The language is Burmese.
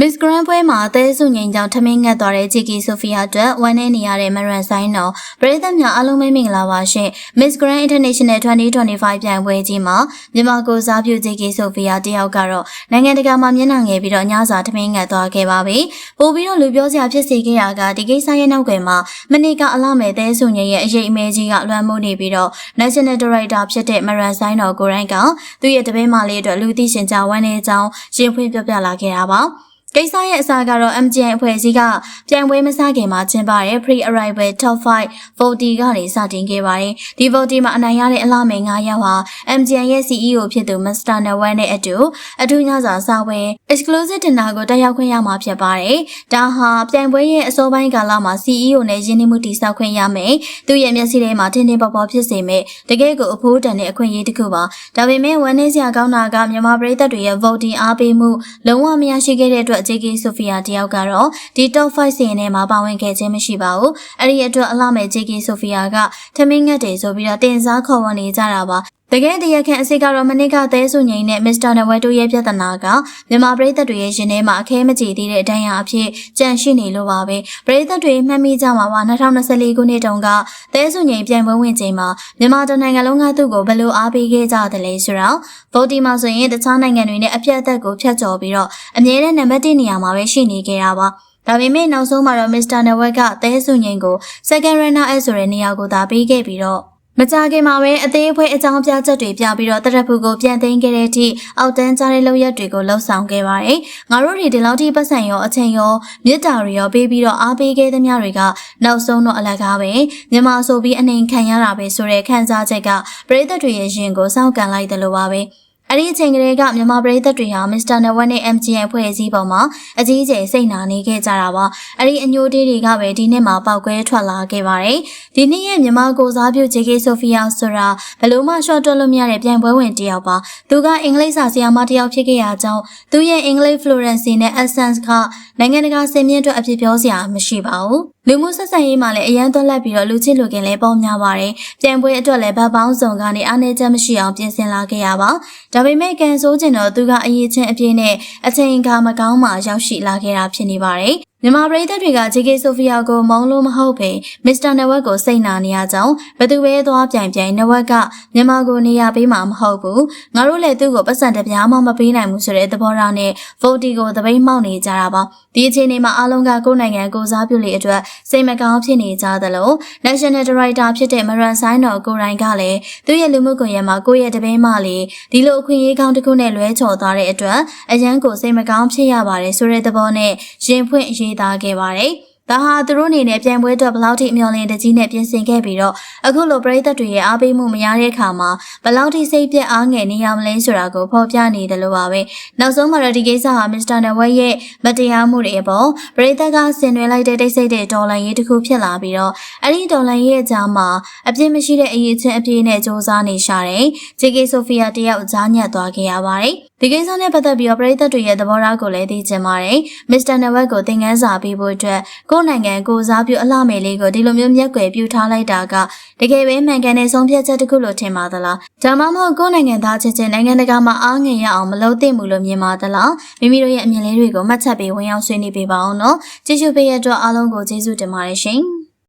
Miss Grand ပွဲမှာအသေးစုငိန်ကြောင့်ထမင်းငတ်သွားတဲ့ Jiki Sophia အတွက်ဝမ်းနည်းနေရတဲ့မရန်ဆိုင်တော်ပရိသတ်များအားလုံးပဲမင်္ဂလာပါရှင် Miss Grand International 2025ပြိုင်ပွဲကြီးမှာမြန်မာကိုစားပြု Jiki Sophia တယောက်ကတော့နိုင်ငံတကာမှာမျက်နှာငယ်ပြီးတော့ညစာထမင်းငတ်သွားခဲ့ပါပြီပို့ပြီးတော့လူပြောစရာဖြစ်စေခဲ့ရကဒီကိစ္စရဲ့နောက်ွယ်မှာမနေ့ကအလှမဲ့သေးစုငိန်ရဲ့အရေးအမဲကြီးကလွှမ်းမိုးနေပြီးတော့ National Director ဖြစ်တဲ့မရန်ဆိုင်တော်ကိုရိုင်းကသူ့ရဲ့တပည့်မလေးအတွက်လူသိရှင်ကြားဝမ်းနည်းကြောင်းရင်ဖွင့်ပြောပြလာခဲ့တာပါ ကိစ္စရဲ့အစားကတော့ MGN အဖွဲ့အစည်းကပြိုင်ပွဲမစခင်မှာကျင်းပတဲ့ Pre-Arrival Top 5 Voting ကနေစတင်ခဲ့ပါတယ်။ဒီ Voting မှာအနိုင်ရတဲ့အလားမယ်9ယောက်ဟာ MGN ရဲ့ CEO ဖြစ်သူ Mr. Nawal နဲ့အတူအထူးညစာစာပွဲ Exclusive Dinner ကိုတက်ရောက်ခွင့်ရမှာဖြစ်ပါတယ်။ဒါဟာပြိုင်ပွဲရဲ့အစောပိုင်းကာလမှာ CEO နဲ့ရင်းနှီးမှုတည်ဆောက်ခွင့်ရမယ်။သူ့ရဲ့မျက်စိထဲမှာထင်ထင်ပေါ်ပေါ်ဖြစ်စေမယ့်တကယ့်ကိုအဖိုးတန်တဲ့အခွင့်အရေးတစ်ခုပါ။ဒါပေမဲ့ဝမ်းနည်းစရာကောင်းတာကမြန်မာပြည်သက်တွေရဲ့ voting အားပေးမှုလုံးဝမရရှိခဲ့တဲ့အတွက် JK Sophia တယောက်ကတော့ဒီ top 5စီရင်ထဲမှာပါဝင်ခဲ့ခြင်းမရှိပါဘူး။အဲ့ဒီအတွက်အလှမဲ့ JK Sophia ကထမင်းငတ်တယ်ဆိုပြီးတော့တင်စားခေါ်ဝေါ်နေကြတာပါ။ တကယ်တရခန့်အစစ်ကတော့မနစ်ကသဲဆုငိန်နဲ့မစ္စတာနဝဲတို့ရဲ့ပြဿနာကမြန်မာပြည်သက်တွေရဲ့ရင်ထဲမှာအခဲမကြေသေးတဲ့အတိုင်းအဖြစ်ကြန့်ရှိနေလို့ပါပဲပြည်သက်တွေမှတ်မိကြမှာပါ2024ခုနှစ်တုန်းကသဲဆုငိန်ပြိုင်ပွဲဝင်ချိန်မှာမြန်မာတနိုင်ငံလုံးကသူ့ကိုဘယ်လိုအားပေးခဲ့ကြသလဲဆိုတော့ဗိုတီမှာဆိုရင်တခြားနိုင်ငံတွေနဲ့အပြတ်အသက်ကိုဖျက်ကျော်ပြီးတော့အမြဲတမ်းနံပါတ်1နေရာမှာပဲရှိနေခဲ့တာပါဒါပေမဲ့နောက်ဆုံးမှာတော့ Mr. Nawak ကသဲဆုငိန်ကို second runner up ဆိုတဲ့နေရာကိုသာပေးခဲ့ပြီးတော့ မကြခင်မှာပဲအသေးအဖွဲအကြောင်းပြချက်တွေပြပြီးတော့တရက်ဖူကိုပြန်သိမ်းခဲ့တဲ့အထိအောက်တန်းကြားတဲ့လောက်ရက်တွေကိုလှုပ်ဆောင်ခဲ့ပါတယ်။ငါတို့တွေဒီလောက်ထိပတ်စံရောအချိန်ရောမြစ်တာတွေရောပေးပြီးတော့အားပေးခဲ့သမျှတွေကနောက်ဆုံးတော့အလကားပဲမြန်မာဆိုပြီးအနေခံရတာပဲဆိုတဲ့ခံစားချက်ကပရိသတ်တွေရဲ့ရင်ကိုစောင့်ကန်လိုက်တယ်လို့ပါပဲ။ အဲ့ဒီအချိန်ကလေးကမြန်မာပြည်သက်တွေဟာမစ္စတာနဝက်နဲ့ MGN ဖွဲ့စည်းပုံမှာအကြီးအကျယ်စိတ်နာနေခဲ့ကြတာပါအဲ့ဒီအညိုတေးတွေကပဲဒီနှစ်မှာပောက်ကွဲထွက်လာခဲ့ပါတယ်ဒီနှစ်ရဲ့မြန်မာကိုစားပြု JK Sophia ဆိုတာဘလို့မှရှော့တွက်လို့မရတဲ့ပြိုင်ပွဲဝင်တယောက်ပါသူကအင်္ဂလိပ်စာဆရာမတယောက်ဖြစ်ခဲ့ရကြောင်းသူရဲ့အင်္ဂလိပ် fluency နဲ့ accent ကနိုင်ငံတကာစင်မြင့်အတွက်အဖြစ်ပြောစရာမရှိပါဘူး လူမှုဆက်ဆံရေးမှာလည်းအရန်သွက်လက်ပြီးတော့လူချစ်လူခင်လည်းပေါများပါတယ်။ပြန်ပွဲအတွက်လည်းဗတ်ပေါင်းစုံကနေအားနည်းချက်မရှိအောင်ပြင်ဆင်လာခဲ့ရပါ။ဒါပေမဲ့ကန်ဆိုးကျင်တော့သူကအရေးချင်းအပြည့်နဲ့အချိန်အခါမကောင်းမှရောက်ရှိလာခဲ့တာဖြစ်နေပါတယ်။ မြန်မာပြည်သက်တွေက JK Sophia ကိုမုန်းလို့မဟုတ်ပဲမစ္စတာနဝက်ကိုစိတ်နာနေရကြောင်းဘသူပဲသွားပြိုင်ပြိုင်နဝက်ကမြန်မာကိုနေရာပေးမှာမဟုတ်ဘူးငါတို့လည်းသူ့ကိုပတ်စံတပြားမှမပေးနိုင်ဘူးဆိုတဲ့သဘောထားနဲ့ vote ကိုတပိတ်မှောက်နေကြတာပါဒီအခြေအနေမှာအားလုံးကကိုယ်နိုင်ငံကိုစားပြုလေအတွက်စိတ်မကောင်းဖြစ်နေကြသလို National Director ဖြစ်တဲ့မရန်ဆိုင်တော်ကိုရိုင်းကလည်းသူ့ရဲ့လူမှုကွန်ရက်မှာကိုယ့်ရဲ့တပင်းမလေးဒီလိုအခွင့်အရေးကောင်းတစ်ခုနဲ့လွဲချော်သွားတဲ့အတွက်အရန်ကိုစိတ်မကောင်းဖြစ်ရပါတယ်ဆိုတဲ့သဘောနဲ့ရင်ဖွင့်ရေးသားခဲ့ပါတယ်။ဒါဟာသူတို့အနေနဲ့ပြန်ပွဲအတွက်ဘလောက်ထိအမျှော်လင့်တကြီးနဲ့ပြင်ဆင်ခဲ့ပြီးတော့အခုလိုပရိသတ်တွေရဲ့အားပေးမှုမရတဲ့အခါမှာဘလောက်ထိစိတ်ပြက်အားငယ်နေရမလဲဆိုတာကိုဖော်ပြနေတယ်လို့ပါပဲနောက်ဆုံးမှာတော့ဒီကိစ္စဟာမစ္စတာနဝက်ရဲ့မတရားမှုတွေအပေါ်ပရိသတ်ကဆင်နွှဲလိုက်တဲ့တိတ်ဆိတ်တဲ့ဒေါ်လာရေးတစ်ခုဖြစ်လာပြီးတော့အဲ့ဒီဒေါ်လာရေးရဲ့ကြားမှာအပြစ်မရှိတဲ့အရေးချင်းအပြည့်နဲ့စ조사နေရှာတယ်ဂျေကေဆိုဖီယာတယောက်ကြားညက်သွားခဲ့ရပါတယ် ဒီကိစ္စနဲ့ပတ်သက်ပြီးတော့ပရိသတ်တွေရဲ့သဘောထားကိုလည်းသိချင်ပါတယ်။မစ္စတာနဝက်ကိုသင်ခန်းစာပေးဖို့အတွက်ကိုယ့်နိုင်ငံကိုစားပြုအလှမယ်လေးကိုဒီလိုမျိုးမျက်ကွယ်ပြုထားလိုက်တာကတကယ်ပဲမှန်ကန်တဲ့ဆုံးဖြတ်ချက်တစ်ခုလို့ထင်ပါသလား။ဒါမှမဟုတ်ကိုယ့်နိုင်ငံသားချင်းချင်းနိုင်ငံတကာမှာအားငယ်ရအောင်မလုပ်သင့်ဘူးလို့မြင်ပါသလား။မိမိတို့ရဲ့အမြင်လေးတွေကိုမှတ်ချက်ပေးဝင်ရောက်ဆွေးနွေးပေးပါအောင်နော်။ကြည့်ရှုပေးရတဲ့အတွက်အားလုံးကိုကျေးဇူးတင်ပါတယ်ရှင်။